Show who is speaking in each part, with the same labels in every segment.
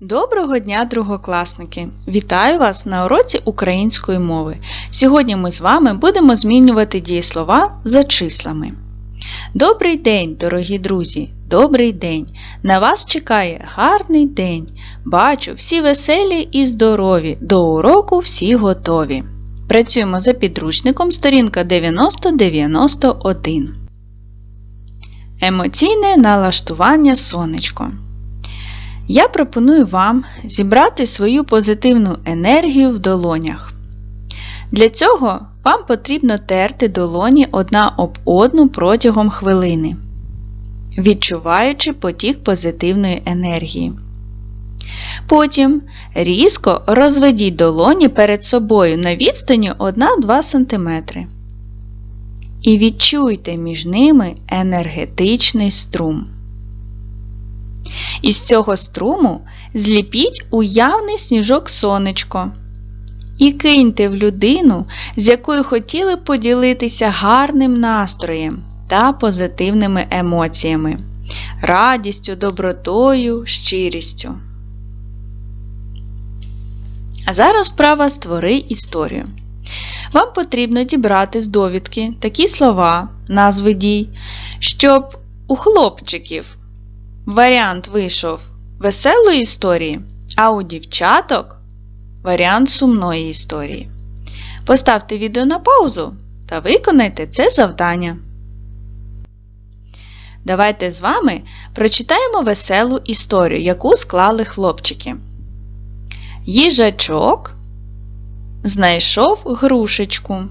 Speaker 1: Доброго дня, другокласники! Вітаю вас на уроці української мови. Сьогодні ми з вами будемо змінювати дієслова за числами. Добрий день, дорогі друзі! Добрий день! На вас чекає гарний день. Бачу, всі веселі і здорові. До уроку всі готові. Працюємо за підручником сторінка 9091. Емоційне налаштування сонечко. Я пропоную вам зібрати свою позитивну енергію в долонях. Для цього вам потрібно терти долоні одна об одну протягом хвилини, відчуваючи потік позитивної енергії. Потім різко розведіть долоні перед собою на відстані 1-2 см. І відчуйте між ними енергетичний струм. Із цього струму зліпіть уявний сніжок сонечко і киньте в людину, з якою хотіли поділитися гарним настроєм та позитивними емоціями, радістю, добротою, щирістю. А зараз вправа створи історію. Вам потрібно дібрати з довідки такі слова, назви дій, щоб у хлопчиків варіант вийшов веселої історії, а у дівчаток варіант сумної історії. Поставте відео на паузу та виконайте це завдання. Давайте з вами прочитаємо веселу історію, яку склали хлопчики. Їжачок знайшов грушечку.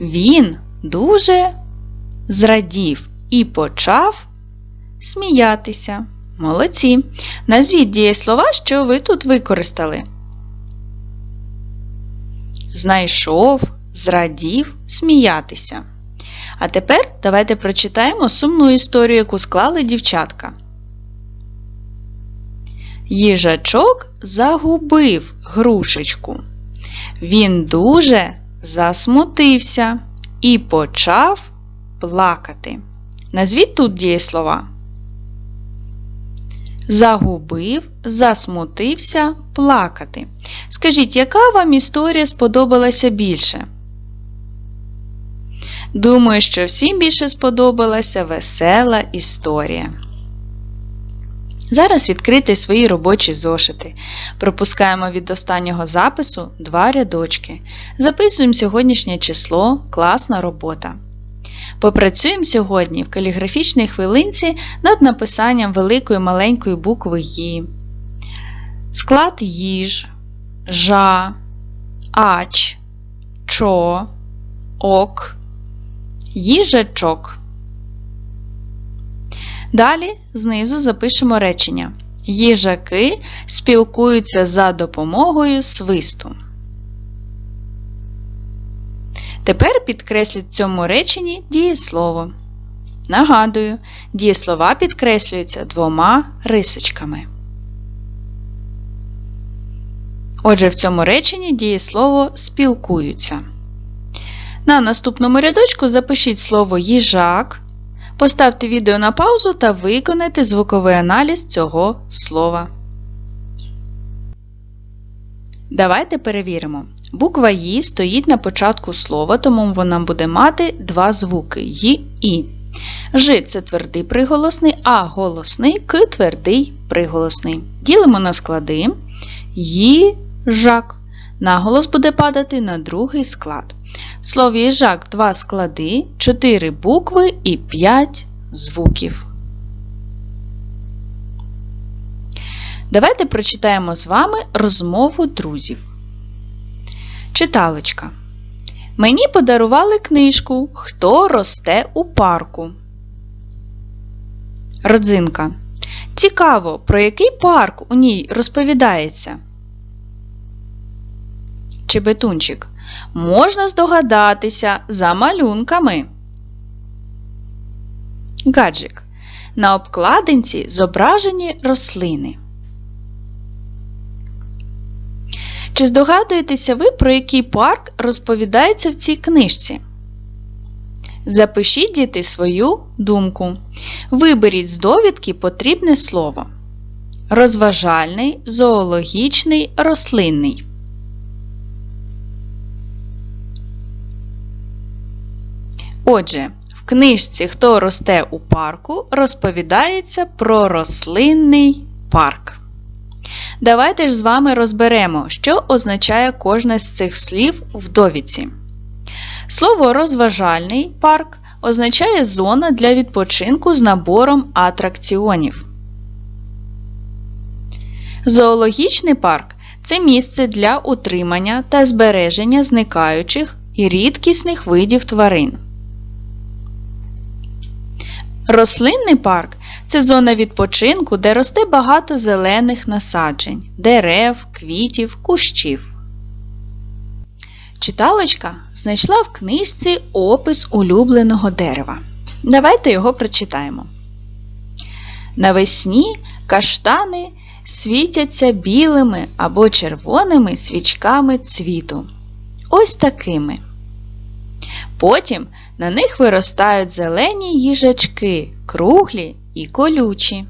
Speaker 1: Він дуже зрадів і почав сміятися. Молодці. Назвіть дієслова, що ви тут використали. Знайшов, зрадів, сміятися. А тепер давайте прочитаємо сумну історію, яку склали дівчатка. Їжачок загубив грушечку. Він дуже засмутився і почав плакати. Назвіть тут дієслова. Загубив, засмутився, плакати. Скажіть, яка вам історія сподобалася більше? Думаю, що всім більше сподобалася весела історія. Зараз відкрити свої робочі зошити. Пропускаємо від останнього запису два рядочки. Записуємо сьогоднішнє число, класна робота. Попрацюємо сьогодні в каліграфічній хвилинці над написанням великої маленької букви «Ї», склад їж, жа, ач, чо, ок, їжачок. Далі знизу запишемо речення. Їжаки спілкуються за допомогою свисту. Тепер підкресліть в цьому реченні дієслово. Нагадую, дієслова підкреслюються двома рисочками. Отже, в цьому реченні дієслово спілкуються. На наступному рядочку запишіть слово їжак. Поставте відео на паузу та виконайте звуковий аналіз цього слова. Давайте перевіримо. Буква «Ї» стоїть на початку слова, тому вона буде мати два звуки «ї» і. Ж це твердий приголосний, а голосний К твердий приголосний. Ділимо на склади їжак. Наголос буде падати на другий склад. В слові їжак два склади, 4 букви і 5 звуків. Давайте прочитаємо з вами розмову друзів. Читалочка. Мені подарували книжку Хто росте у парку. Родзинка. Цікаво, про який парк у ній розповідається. Чебетунчик. Можна здогадатися за малюнками. Гаджик. На обкладинці зображені рослини. Чи здогадуєтеся ви, про який парк розповідається в цій книжці? Запишіть діти свою думку. Виберіть з довідки потрібне слово. розважальний, зоологічний, рослинний. Отже, в книжці Хто росте у парку розповідається про рослинний парк. Давайте ж з вами розберемо, що означає кожне з цих слів в довідці. Слово розважальний парк означає зона для відпочинку з набором атракціонів. Зоологічний парк це місце для утримання та збереження зникаючих і рідкісних видів тварин. Рослинний парк це зона відпочинку, де росте багато зелених насаджень, дерев, квітів, кущів. Читалочка знайшла в книжці опис улюбленого дерева. Давайте його прочитаємо. Навесні каштани світяться білими або червоними свічками цвіту. Ось такими. Потім на них виростають зелені їжачки, круглі і колючі.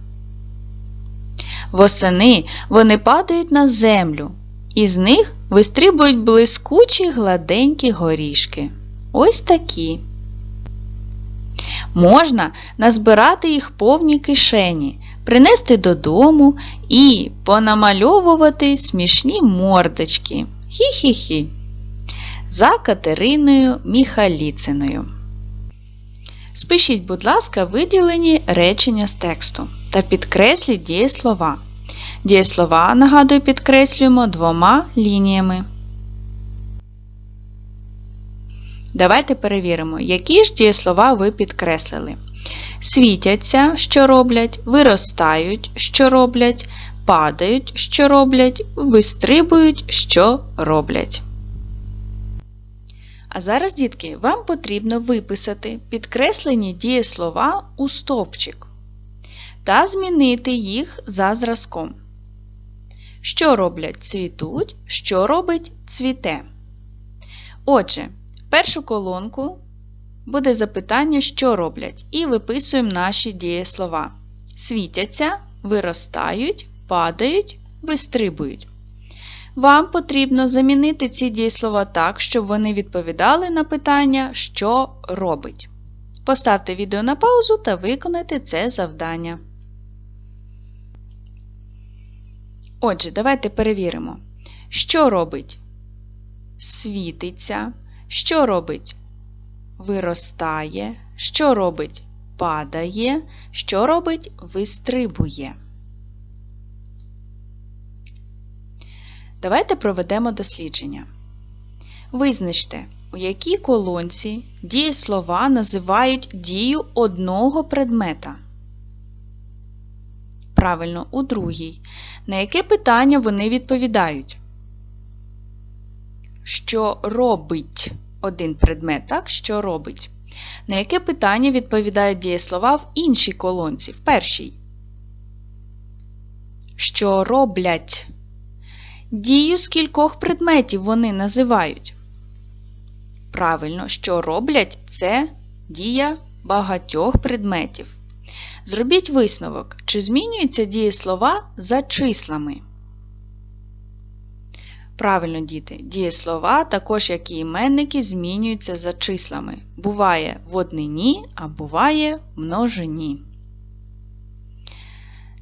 Speaker 1: Восени вони падають на землю, і з них вистрибують блискучі гладенькі горішки. Ось такі. Можна назбирати їх повні кишені, принести додому і понамальовувати смішні мордочки. Хі-хі-хі. За Катериною Міхаліциною. Спишіть, будь ласка, виділені речення з тексту та підкресліть дієслова. Дієслова, нагадую, підкреслюємо двома лініями. Давайте перевіримо, які ж дієслова ви підкреслили. Світяться, що роблять, виростають, що роблять, падають, що роблять, вистрибують, що роблять. А зараз, дітки, вам потрібно виписати підкреслені дієслова у стовпчик та змінити їх за зразком. Що роблять цвітуть, що робить цвіте. Отже, першу колонку буде запитання, що роблять, і виписуємо наші дієслова. Світяться, виростають, падають, вистрибують. Вам потрібно замінити ці дієслова так, щоб вони відповідали на питання, що робить. Поставте відео на паузу та виконайте це завдання. Отже, давайте перевіримо, що робить? Світиться, що робить? Виростає, що робить? Падає, що робить? Вистрибує. Давайте проведемо дослідження. Визначте, у якій колонці дієслова називають дію одного предмета. Правильно, у другій. На яке питання вони відповідають? Що робить один предмет, так? Що робить? На яке питання відповідають дієслова в іншій колонці, в першій? Що роблять? Дію з кількох предметів вони називають. Правильно, що роблять це дія багатьох предметів. Зробіть висновок, чи змінюються дієслова за числами. Правильно, діти, дієслова, також як і іменники, змінюються за числами. Буває в однині, а буває в множині.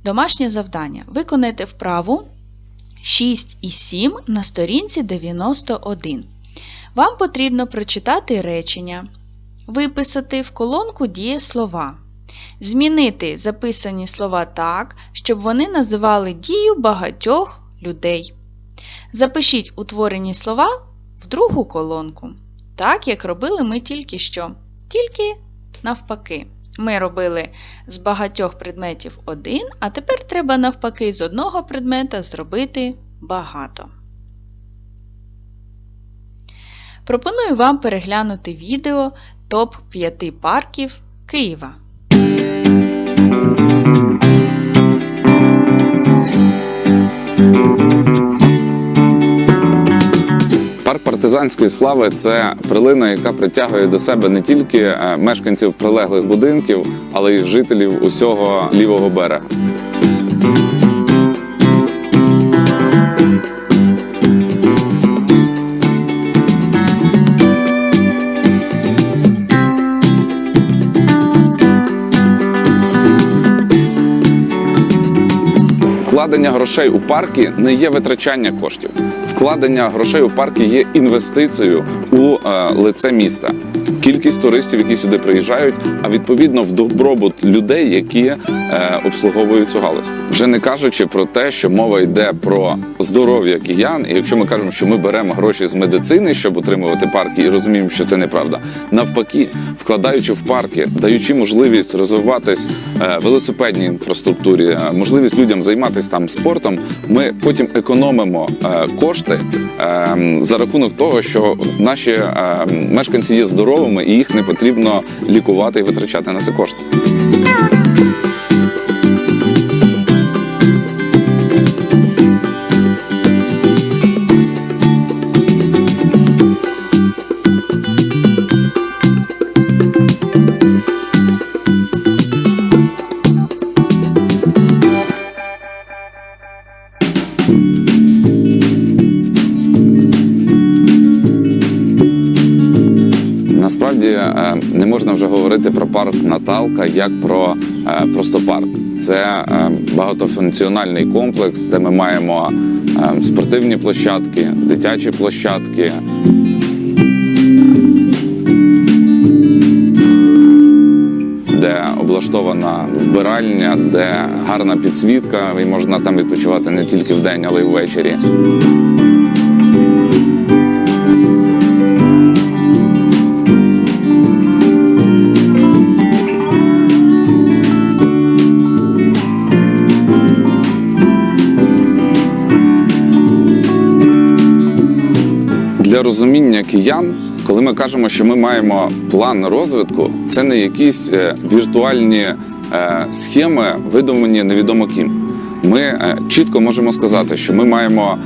Speaker 1: Домашнє завдання. Виконайте вправу 6 і 7 на сторінці 91. Вам потрібно прочитати речення, виписати в колонку дієслова, змінити записані слова так, щоб вони називали дію багатьох людей. Запишіть утворені слова в другу колонку, так як робили ми тільки що. Тільки навпаки. Ми робили з багатьох предметів один, а тепер треба навпаки з одного предмета зробити багато. Пропоную вам переглянути відео топ 5 парків Києва.
Speaker 2: Казанської слави це прилина, яка притягує до себе не тільки е, мешканців прилеглих будинків, але й жителів усього лівого берега. Вкладення грошей у парки не є витрачання коштів. Вкладення грошей у парки є інвестицією у е, лице міста, кількість туристів, які сюди приїжджають, а відповідно в добробут людей, які е, обслуговують цю галузь. Вже не кажучи про те, що мова йде про здоров'я киян, і якщо ми кажемо, що ми беремо гроші з медицини, щоб утримувати парки, і розуміємо, що це неправда. Навпаки, вкладаючи в парки, даючи можливість розвиватись е, велосипедній інфраструктурі, е, можливість людям займатися там спортом, ми потім економимо е, кошти е, за рахунок того, що наші е, мешканці є здоровими і їх не потрібно лікувати і витрачати на це кошти. Наталка як про е, просто парк. Це е, багатофункціональний комплекс, де ми маємо е, спортивні площадки, дитячі площадки. Де облаштована вбиральня, де гарна підсвітка, і можна там відпочивати не тільки вдень, але й ввечері. Розуміння киян, коли ми кажемо, що ми маємо план розвитку, це не якісь е, віртуальні е, схеми, видумані невідомо ким. Ми е, чітко можемо сказати, що ми маємо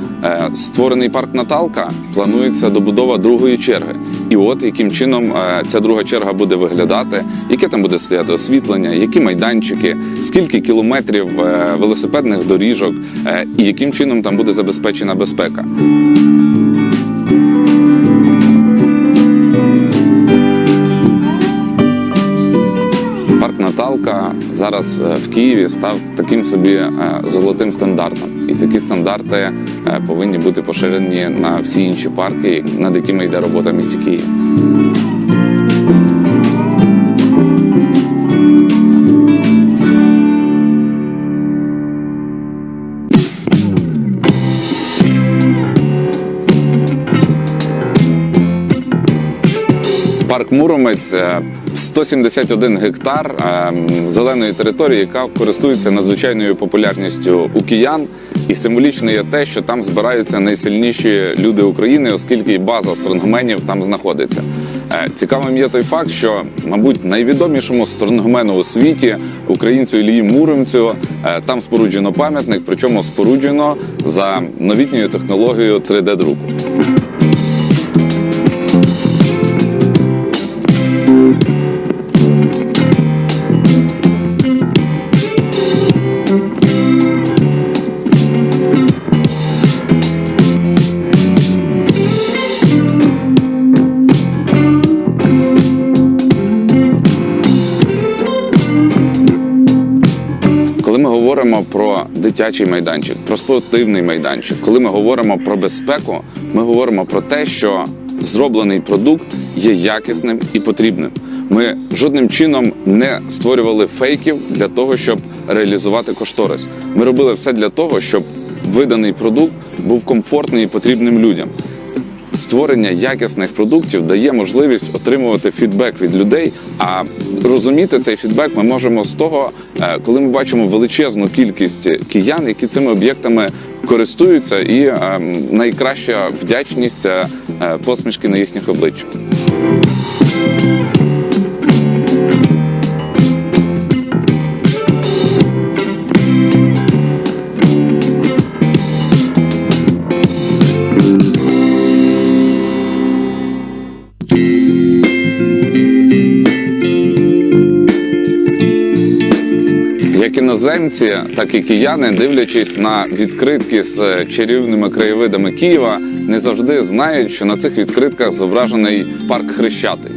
Speaker 2: створений парк Наталка, планується добудова другої черги. І от яким чином ця друга черга буде виглядати, яке там буде стояти освітлення, які майданчики, скільки кілометрів велосипедних доріжок, і яким чином там буде забезпечена безпека. Наталка зараз е, в Києві став таким собі е, золотим стандартом, і такі стандарти е, повинні бути поширені на всі інші парки, над якими йде робота в місті Києві. Муромець е, 171 гектар е, зеленої території, яка користується надзвичайною популярністю у киян. І символічно є те, що там збираються найсильніші люди України, оскільки і база стронгменів там знаходиться. Е, Цікавим є той факт, що, мабуть, найвідомішому стронгмену у світі українцю Ілії Муромцю е, там споруджено пам'ятник, причому споруджено за новітньою технологією 3D-друку. Дитячий майданчик, про спортивний майданчик, коли ми говоримо про безпеку, ми говоримо про те, що зроблений продукт є якісним і потрібним. Ми жодним чином не створювали фейків для того, щоб реалізувати кошторис. Ми робили все для того, щоб виданий продукт був комфортний і потрібним людям. Створення якісних продуктів дає можливість отримувати фідбек від людей. А розуміти цей фідбек ми можемо з того, е, коли ми бачимо величезну кількість киян, які цими об'єктами користуються, і е, найкраща вдячність е, посмішки на їхніх обличчях. Іноземці, так і кияни, дивлячись на відкритки з чарівними краєвидами Києва, не завжди знають, що на цих відкритках зображений парк Хрещатий.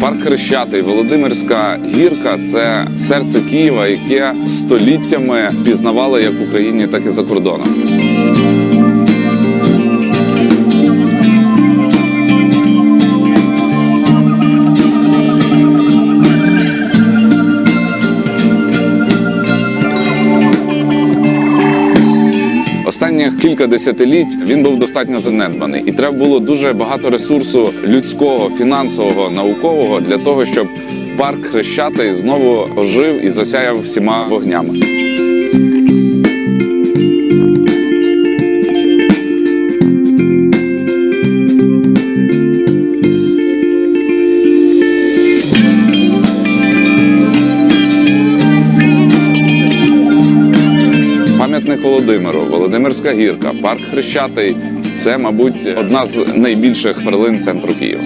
Speaker 2: Парк Хрещатий, Володимирська гірка це серце Києва, яке століттями пізнавали як в Україні, так і за кордоном. Останніх кілька десятиліть він був достатньо занедбаний, і треба було дуже багато ресурсу людського, фінансового, наукового для того, щоб парк Хрещатий знову ожив і засяяв всіма вогнями. Володимирська гірка, парк Хрещатий це, мабуть, одна з найбільших перлин центру Києва.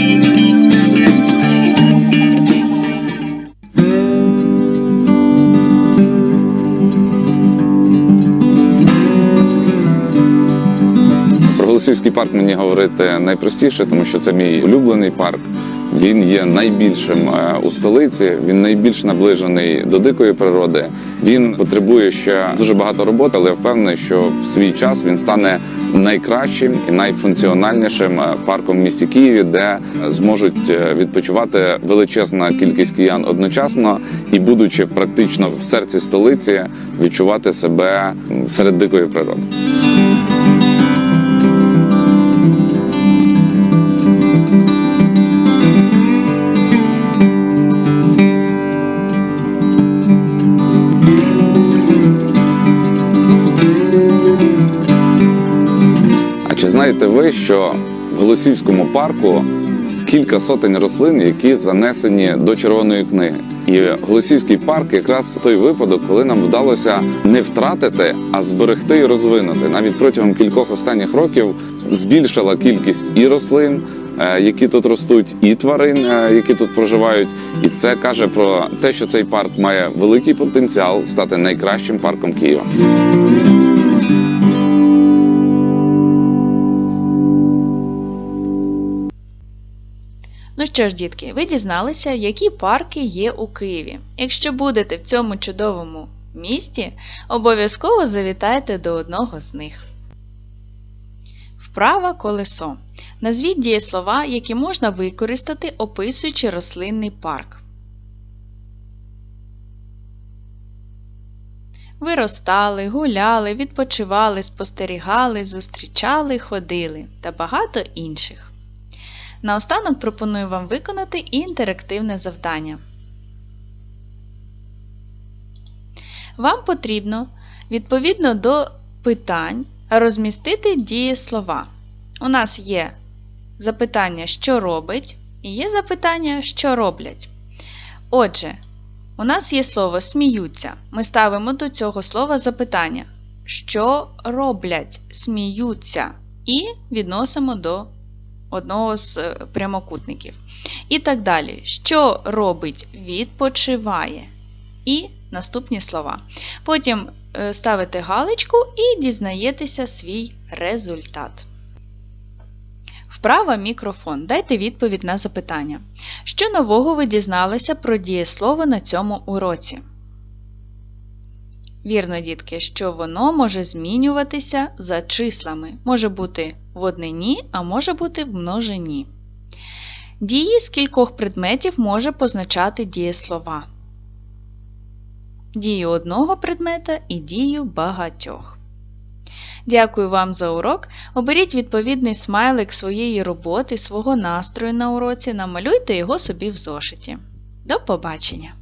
Speaker 2: Про Голосівський парк мені говорити найпростіше, тому що це мій улюблений парк. Він є найбільшим е, у столиці. Він найбільш наближений до дикої природи. Він потребує ще дуже багато роботи, але я впевнений, що в свій час він стане найкращим і найфункціональнішим е, парком в місті Києві, де зможуть е, відпочивати величезна кількість киян одночасно і, будучи практично в серці столиці, відчувати себе серед дикої природи. Знаєте ви, що в Голосівському парку кілька сотень рослин, які занесені до червоної книги? І Голосівський парк якраз той випадок, коли нам вдалося не втратити, а зберегти і розвинути. Навіть протягом кількох останніх років збільшила кількість і рослин, е, які тут ростуть, і тварин, е, які тут проживають. І це каже про те, що цей парк має великий потенціал стати найкращим парком Києва.
Speaker 1: Ну що ж, дітки, ви дізналися, які парки є у Києві. Якщо будете в цьому чудовому місті, обов'язково завітайте до одного з них. Вправа колесо. Назвіть дієслова, які можна використати, описуючи рослинний парк. Виростали, гуляли, відпочивали, спостерігали, зустрічали, ходили та багато інших. Наостанок пропоную вам виконати інтерактивне завдання. Вам потрібно відповідно до питань розмістити дієслова. У нас є запитання, що робить, і є запитання, що роблять. Отже, у нас є слово сміються. Ми ставимо до цього слова запитання. Що роблять? Сміються. І відносимо до одного з е, прямокутників. І так далі. Що робить? Відпочиває. І наступні слова. Потім е, ставите галочку і дізнаєтеся свій результат. Вправа мікрофон. Дайте відповідь на запитання. Що нового ви дізналися про дієслово на цьому уроці? Вірно, дітки, що воно може змінюватися за числами. Може бути в однині, а може бути в множині. Дії з кількох предметів може позначати дієслова. Дію одного предмета і дію багатьох. Дякую вам за урок. Оберіть відповідний смайлик своєї роботи, свого настрою на уроці, намалюйте його собі в зошиті. До побачення!